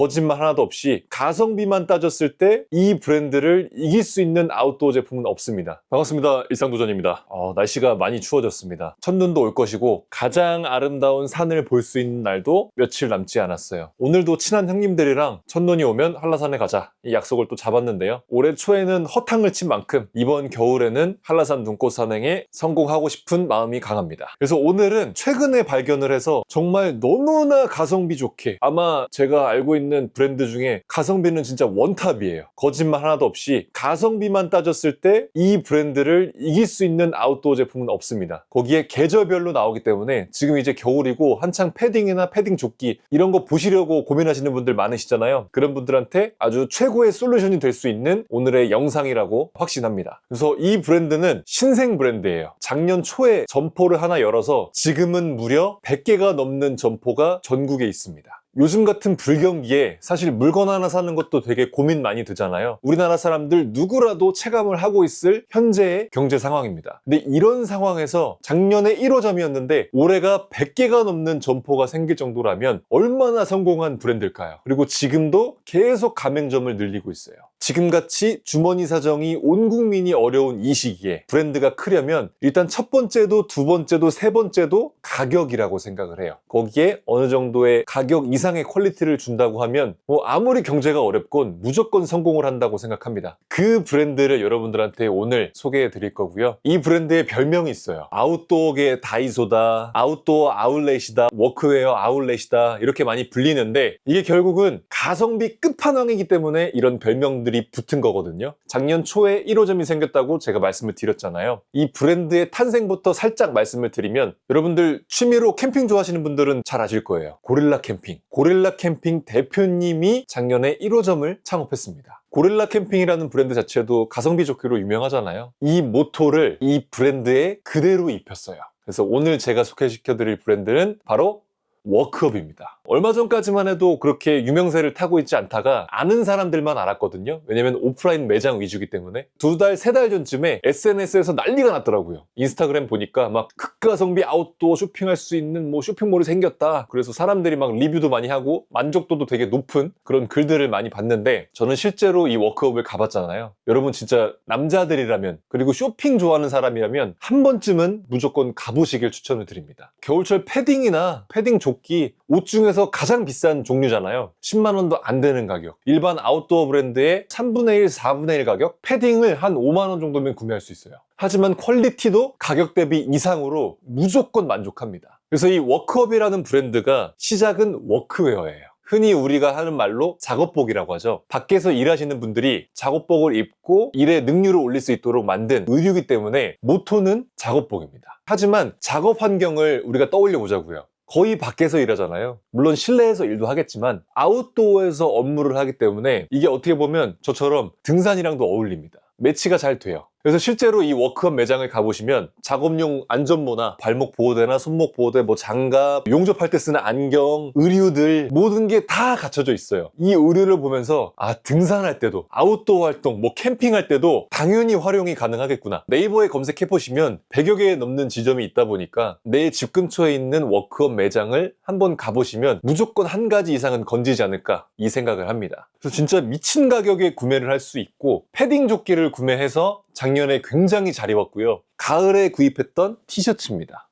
거짓말 하나도 없이 가성비만 따졌을 때 이 브랜드를 이길 수 있는 아웃도어 제품은 없습니다. 반갑습니다. 일상도전입니다. 어, 날씨가 많이 추워졌습니다. 첫눈도 올 것이고 가장 아름다운 산을 볼 수 있는 날도 며칠 남지 않았어요. 오늘도 친한 형님들이랑 첫눈이 오면 한라산에 가자 이 약속을 또 잡았는데요. 올해 초에는 허탕을 친 만큼 이번 겨울에는 한라산 눈꽃 산행에 성공하고 싶은 마음이 강합니다. 그래서 오늘은 최근에 발견을 해서 정말 너무나 가성비 좋게 아마 제가 알고 있는 브랜드 중에 가성비는 진짜 원탑이에요. 거짓말 하나도 없이 가성비만 따졌을 때 이 브랜드를 이길 수 있는 아웃도어 제품은 없습니다. 거기에 계절별로 나오기 때문에 지금 이제 겨울이고 한창 패딩이나 패딩 조끼 이런 거 보시려고 고민하시는 분들 많으시잖아요. 그런 분들한테 아주 최고의 솔루션이 될 수 있는 오늘의 영상이라고 확신합니다. 그래서 이 브랜드는 신생 브랜드예요. 작년 초에 점포를 하나 열어서 지금은 무려 100개가 넘는 점포가 전국에 있습니다. 요즘 같은 불경기에 사실 물건 하나 사는 것도 되게 고민 많이 되잖아요. 우리나라 사람들 누구라도 체감을 하고 있을 현재의 경제 상황입니다. 근데 이런 상황에서 작년에 1호점이었는데 올해가 100개가 넘는 점포가 생길 정도라면 얼마나 성공한 브랜드일까요? 그리고 지금도 계속 가맹점을 늘리고 있어요. 지금같이 주머니 사정이 온 국민이 어려운 이 시기에 브랜드가 크려면 일단 첫 번째도 두 번째도 세 번째도 가격이라고 생각을 해요. 거기에 어느 정도의 가격 이상의 퀄리티를 준다고 하면 뭐 아무리 경제가 어렵건 무조건 성공을 한다고 생각합니다. 그 브랜드를 여러분들한테 오늘 소개해 드릴 거고요. 이 브랜드의 별명이 있어요. 아웃도어계 다이소다, 아웃도어 아울렛이다, 워크웨어 아울렛이다 이렇게 많이 불리는데 이게 결국은 가성비 끝판왕이기 때문에 이런 별명 들이 붙은 거거든요. 작년 초에 1호점이 생겼다고 제가 말씀을 드렸잖아요. 이 브랜드의 탄생부터 살짝 말씀을 드리면 여러분들 취미로 캠핑 좋아하시는 분들은 잘 아실 거예요. 고릴라 캠핑. 고릴라 캠핑 대표님이 작년에 1호점을 창업했습니다. 고릴라 캠핑이라는 브랜드 자체도 가성비 좋기로 유명하잖아요. 이 모토를 이 브랜드에 그대로 입혔어요. 그래서 오늘 제가 소개시켜드릴 브랜드는 바로 워크업입니다. 얼마 전까지만 해도 그렇게 유명세를 타고 있지 않다가 아는 사람들만 알았거든요. 왜냐면 오프라인 매장 위주기 때문에 두 달, 세 달 전쯤에 SNS에서 난리가 났더라고요. 인스타그램 보니까 막 극가성비 아웃도어 쇼핑할 수 있는 뭐 쇼핑몰이 생겼다. 그래서 사람들이 막 리뷰도 많이 하고 만족도도 되게 높은 그런 글들을 많이 봤는데 저는 실제로 이 워크업을 가봤잖아요. 여러분 진짜 남자들이라면 그리고 쇼핑 좋아하는 사람이라면 한 번쯤은 무조건 가보시길 추천을 드립니다. 겨울철 패딩이나 패딩 조끼 옷 중에서 가장 비싼 종류잖아요. 10만 원도 안 되는 가격. 일반 아웃도어 브랜드의 3분의 1, 4분의 1 가격. 패딩을 한 5만 원 정도면 구매할 수 있어요. 하지만 퀄리티도 가격 대비 이상으로 무조건 만족합니다. 그래서 이 워크업이라는 브랜드가 시작은 워크웨어예요. 흔히 우리가 하는 말로 작업복이라고 하죠. 밖에서 일하시는 분들이 작업복을 입고 일의 능률을 올릴 수 있도록 만든 의류이기 때문에 모토는 작업복입니다. 하지만 작업 환경을 우리가 떠올려 보자고요. 거의 밖에서 일하잖아요. 물론 실내에서 일도 하겠지만 아웃도어에서 업무를 하기 때문에 이게 어떻게 보면 저처럼 등산이랑도 어울립니다. 매치가 잘 돼요. 그래서 실제로 이 워크업 매장을 가보시면 작업용 안전모나 발목 보호대나 손목 보호대, 뭐 장갑, 용접할 때 쓰는 안경, 의류들 모든 게 다 갖춰져 있어요. 이 의류를 보면서 아 등산할 때도 아웃도어 활동, 뭐 캠핑할 때도 당연히 활용이 가능하겠구나. 네이버에 검색해 보시면 100여 개 넘는 지점이 있다 보니까 내 집 근처에 있는 워크업 매장을 한번 가보시면 무조건 한 가지 이상은 건지지 않을까 이 생각을 합니다. 그래서 진짜 미친 가격에 구매를 할 수 있고 패딩 조끼를 구매해서 작년에 굉장히 잘 입었고요. 가을에 구입했던 티셔츠입니다.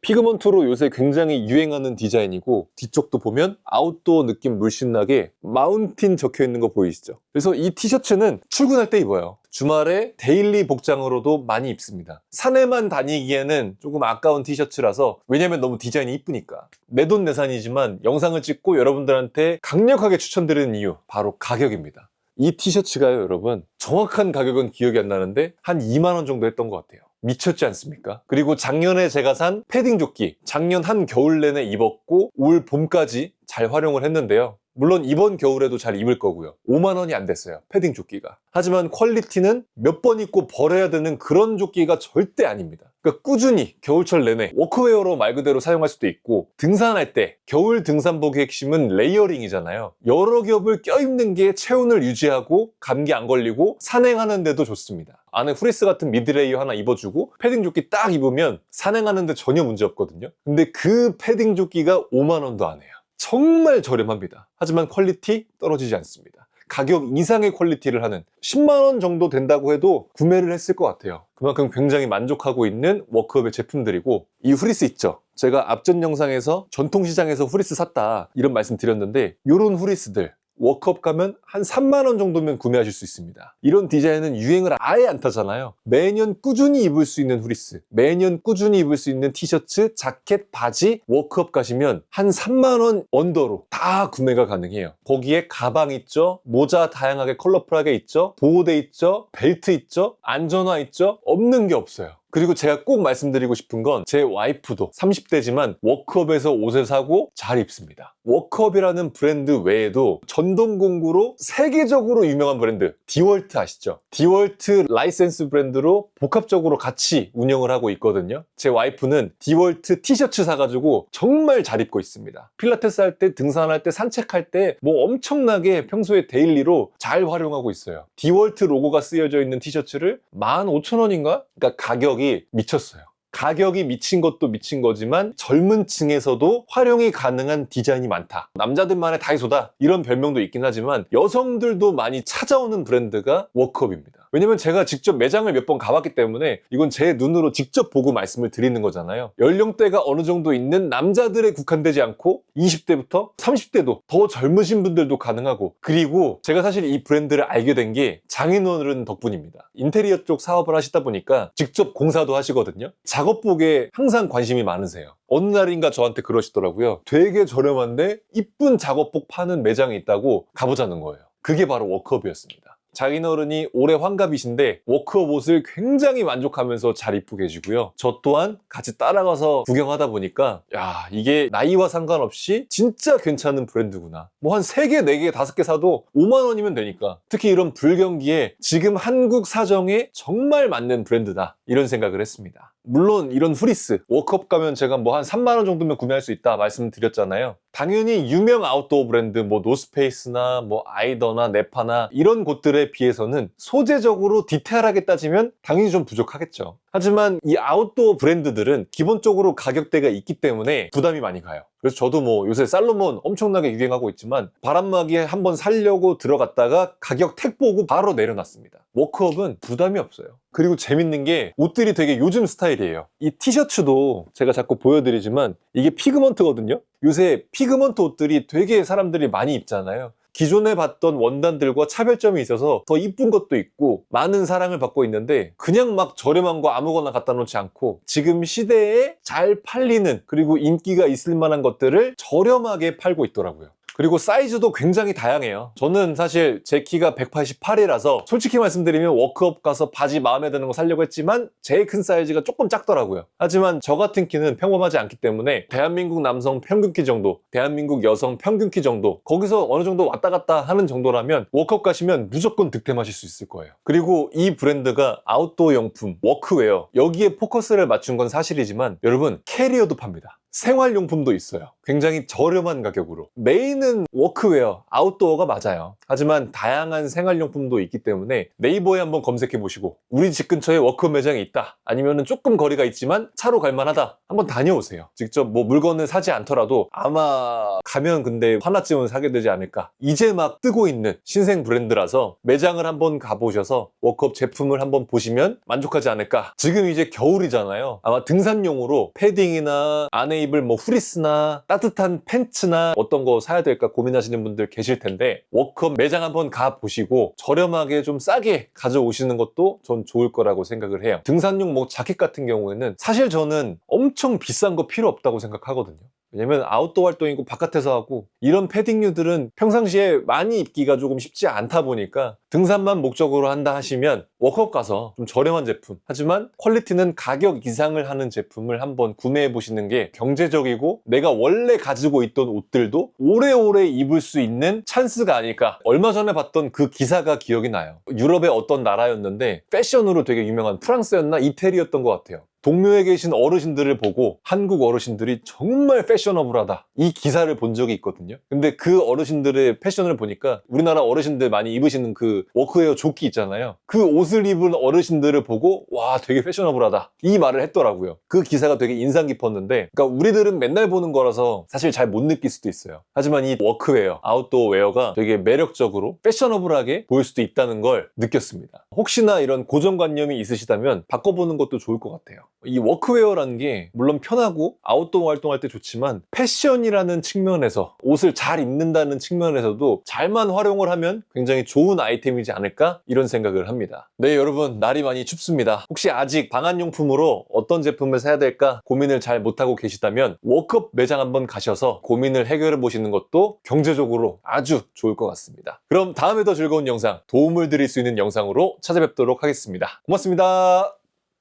피그먼트로 요새 굉장히 유행하는 디자인이고 뒤쪽도 보면 아웃도어 느낌 물씬 나게 마운틴 적혀 있는 거 보이시죠? 그래서 이 티셔츠는 출근할 때 입어요. 주말에 데일리 복장으로도 많이 입습니다. 산에만 다니기에는 조금 아까운 티셔츠라서 왜냐면 너무 디자인이 이쁘니까 내돈내산이지만 영상을 찍고 여러분들한테 강력하게 추천드리는 이유 바로 가격입니다. 이 티셔츠가요 여러분? 정확한 가격은 기억이 안 나는데 한 2만 원 정도 했던 것 같아요. 미쳤지 않습니까? 그리고 작년에 제가 산 패딩 조끼 작년 한 겨울 내내 입었고 올 봄까지 잘 활용을 했는데요. 물론 이번 겨울에도 잘 입을 거고요. 5만 원이 안 됐어요 패딩 조끼가. 하지만 퀄리티는 몇 번 입고 버려야 되는 그런 조끼가 절대 아닙니다 그러니까 꾸준히 겨울철 내내 워크웨어로 말 그대로 사용할 수도 있고 등산할 때 겨울 등산복의 핵심은 레이어링이잖아요. 여러 겹을 껴입는 게 체온을 유지하고 감기 안 걸리고 산행하는 데도 좋습니다. 안에 후리스 같은 미드레이어 하나 입어주고 패딩 조끼 딱 입으면 산행하는데 전혀 문제 없거든요. 근데 그 패딩 조끼가 5만 원도 안 해요. 정말 저렴합니다. 하지만 퀄리티 떨어지지 않습니다. 가격 이상의 퀄리티를 하는 10만원 정도 된다고 해도 구매를 했을 것 같아요. 그만큼 굉장히 만족하고 있는 워크업의 제품들이고 이 후리스 있죠. 제가 앞전 영상에서 전통시장에서 후리스 샀다 이런 말씀 드렸는데 이런 후리스들 워크업 가면 한 3만 원 정도면 구매하실 수 있습니다. 이런 디자인은 유행을 아예 안 타잖아요. 매년 꾸준히 입을 수 있는 후리스, 매년 꾸준히 입을 수 있는 티셔츠, 자켓, 바지, 워크업 가시면 한 3만 원 언더로 다 구매가 가능해요. 거기에 가방 있죠, 모자 다양하게 컬러풀하게 있죠, 보호대 있죠, 벨트 있죠, 안전화 있죠, 없는 게 없어요. 그리고 제가 꼭 말씀드리고 싶은 건 제 와이프도 30대지만 워크업에서 옷을 사고 잘 입습니다. 워크업이라는 브랜드 외에도 전동 공구로 세계적으로 유명한 브랜드 디월트 아시죠? 디월트 라이센스 브랜드로 복합적으로 같이 운영을 하고 있거든요. 제 와이프는 디월트 티셔츠 사가지고 정말 잘 입고 있습니다. 필라테스 할 때, 등산할 때, 산책할 때 뭐 엄청나게 평소에 데일리로 잘 활용하고 있어요. 디월트 로고가 쓰여져 있는 티셔츠를 15,000원인가? 그러니까 가격이 미쳤어요. 가격이 미친 것도 미친 거지만 젊은 층에서도 활용이 가능한 디자인이 많다. 남자들만의 다이소다. 이런 별명도 있긴 하지만 여성들도 많이 찾아오는 브랜드가 워크업입니다. 왜냐면 제가 직접 매장을 몇 번 가봤기 때문에 이건 제 눈으로 직접 보고 말씀을 드리는 거잖아요. 연령대가 어느 정도 있는 남자들에 국한되지 않고 20대부터 30대도 더 젊으신 분들도 가능하고 그리고 제가 사실 이 브랜드를 알게 된 게 장인어른 덕분입니다. 인테리어 쪽 사업을 하시다 보니까 직접 공사도 하시거든요. 작업복에 항상 관심이 많으세요. 어느 날인가 저한테 그러시더라고요. 되게 저렴한데 이쁜 작업복 파는 매장이 있다고 가보자는 거예요. 그게 바로 워크업이었습니다. 장인어른이 올해 환갑이신데 워크업 옷을 굉장히 만족하면서 잘 입고 계시고요. 저 또한 같이 따라가서 구경하다 보니까 야 이게 나이와 상관없이 진짜 괜찮은 브랜드구나. 뭐 한 3개, 4개, 5개 사도 5만 원이면 되니까 특히 이런 불경기에 지금 한국 사정에 정말 맞는 브랜드다 이런 생각을 했습니다. 물론 이런 후리스 워크업 가면 제가 뭐 한 3만 원 정도면 구매할 수 있다 말씀드렸잖아요. 당연히 유명 아웃도어 브랜드 뭐 노스페이스나 뭐 아이더나 네파나 이런 곳들에 비해서는 소재적으로 디테일하게 따지면 당연히 좀 부족하겠죠. 하지만 이 아웃도어 브랜드들은 기본적으로 가격대가 있기 때문에 부담이 많이 가요. 그래서 저도 뭐 요새 살로몬 엄청나게 유행하고 있지만 바람막이에 한번 살려고 들어갔다가 가격 택 보고 바로 내려놨습니다. 워크업은 부담이 없어요. 그리고 재밌는 게 옷들이 되게 요즘 스타일이에요. 이 티셔츠도 제가 자꾸 보여드리지만 이게 피그먼트거든요. 요새 피그먼트 옷들이 되게 사람들이 많이 입잖아요. 기존에 봤던 원단들과 차별점이 있어서 더 이쁜 것도 있고 많은 사랑을 받고 있는데 그냥 막 저렴한 거 아무거나 갖다 놓지 않고 지금 시대에 잘 팔리는 그리고 인기가 있을 만한 것들을 저렴하게 팔고 있더라고요. 그리고 사이즈도 굉장히 다양해요. 저는 사실 제 키가 188이라서 솔직히 말씀드리면 워크업 가서 바지 마음에 드는 거 사려고 했지만 제일 큰 사이즈가 조금 작더라고요. 하지만 저 같은 키는 평범하지 않기 때문에 대한민국 남성 평균 키 정도, 대한민국 여성 평균 키 정도 거기서 어느 정도 왔다 갔다 하는 정도라면 워크업 가시면 무조건 득템하실 수 있을 거예요. 그리고 이 브랜드가 아웃도어 용품, 워크웨어 여기에 포커스를 맞춘 건 사실이지만 여러분 캐리어도 팝니다. 생활용품도 있어요. 굉장히 저렴한 가격으로. 메인은 워크웨어, 아웃도어가 맞아요. 하지만 다양한 생활용품도 있기 때문에 네이버에 한번 검색해 보시고 우리 집 근처에 워크업 매장이 있다. 아니면 조금 거리가 있지만 차로 갈 만하다. 한번 다녀오세요. 직접 뭐 물건을 사지 않더라도 아마 가면 근데 하나쯤은 사게 되지 않을까. 이제 막 뜨고 있는 신생 브랜드라서 매장을 한번 가보셔서 워크업 제품을 한번 보시면 만족하지 않을까. 지금 이제 겨울이잖아요. 아마 등산용으로 패딩이나 안에 입을 뭐 후리스나 따뜻한 팬츠나 어떤 거 사야 될까 고민하시는 분들 계실 텐데 워크업 매장 한번 가 보시고 저렴하게 좀 싸게 가져오시는 것도 전 좋을 거라고 생각을 해요. 등산용 뭐 자켓 같은 경우에는 사실 저는 엄청 비싼 거 필요 없다고 생각하거든요. 왜냐면 아웃도어 활동이고 바깥에서 하고 이런 패딩류들은 평상시에 많이 입기가 조금 쉽지 않다 보니까 등산만 목적으로 한다 하시면 워크업 가서 좀 저렴한 제품 하지만 퀄리티는 가격 이상을 하는 제품을 한번 구매해 보시는 게 경제적이고 내가 원래 가지고 있던 옷들도 오래오래 입을 수 있는 찬스가 아닐까. 얼마 전에 봤던 그 기사가 기억이 나요. 유럽의 어떤 나라였는데 패션으로 되게 유명한 프랑스였나 이태리였던 것 같아요 동묘에 계신 어르신들을 보고 한국 어르신들이 정말 패셔너블하다. 이 기사를 본 적이 있거든요. 근데 그 어르신들의 패션을 보니까 우리나라 어르신들 많이 입으시는 그 워크웨어 조끼 있잖아요. 그 옷을 입은 어르신들을 보고 와 되게 패셔너블하다. 이 말을 했더라고요. 그 기사가 되게 인상 깊었는데 그러니까 우리들은 맨날 보는 거라서 사실 잘 못 느낄 수도 있어요. 하지만 이 워크웨어, 아웃도어 웨어가 되게 매력적으로 패셔너블하게 보일 수도 있다는 걸 느꼈습니다. 혹시나 이런 고정관념이 있으시다면 바꿔보는 것도 좋을 것 같아요. 이 워크웨어라는 게 물론 편하고 아웃도어 활동할 때 좋지만 패션이라는 측면에서 옷을 잘 입는다는 측면에서도 잘만 활용을 하면 굉장히 좋은 아이템이지 않을까 이런 생각을 합니다. 네 여러분 날이 많이 춥습니다. 혹시 아직 방한용품으로 어떤 제품을 사야 될까 고민을 잘 못하고 계시다면 워크업 매장 한번 가셔서 고민을 해결해 보시는 것도 경제적으로 아주 좋을 것 같습니다. 그럼 다음에 더 즐거운 영상 도움을 드릴 수 있는 영상으로 찾아뵙도록 하겠습니다. 고맙습니다.